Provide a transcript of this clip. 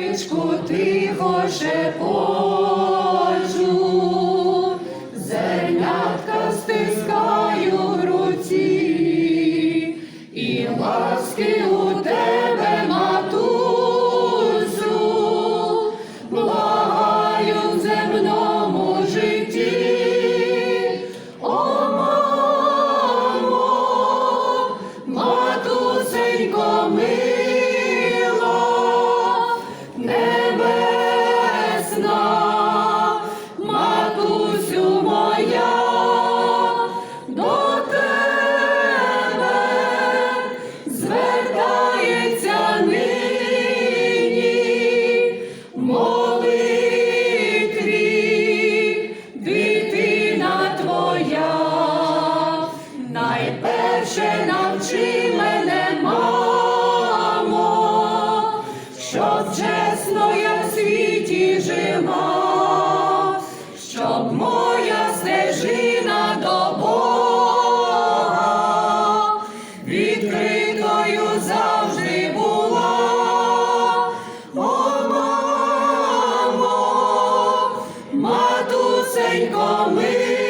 Личку тихо шепочу, зернятка стискаю в руці, і ласки у тебе, матусю, благаю в земному житті. О, мамо, матусенько мила, щоб чесно я в світі жима, щоб моя стежина до Бога відкритою завжди була, О, мамо, матусенько ми.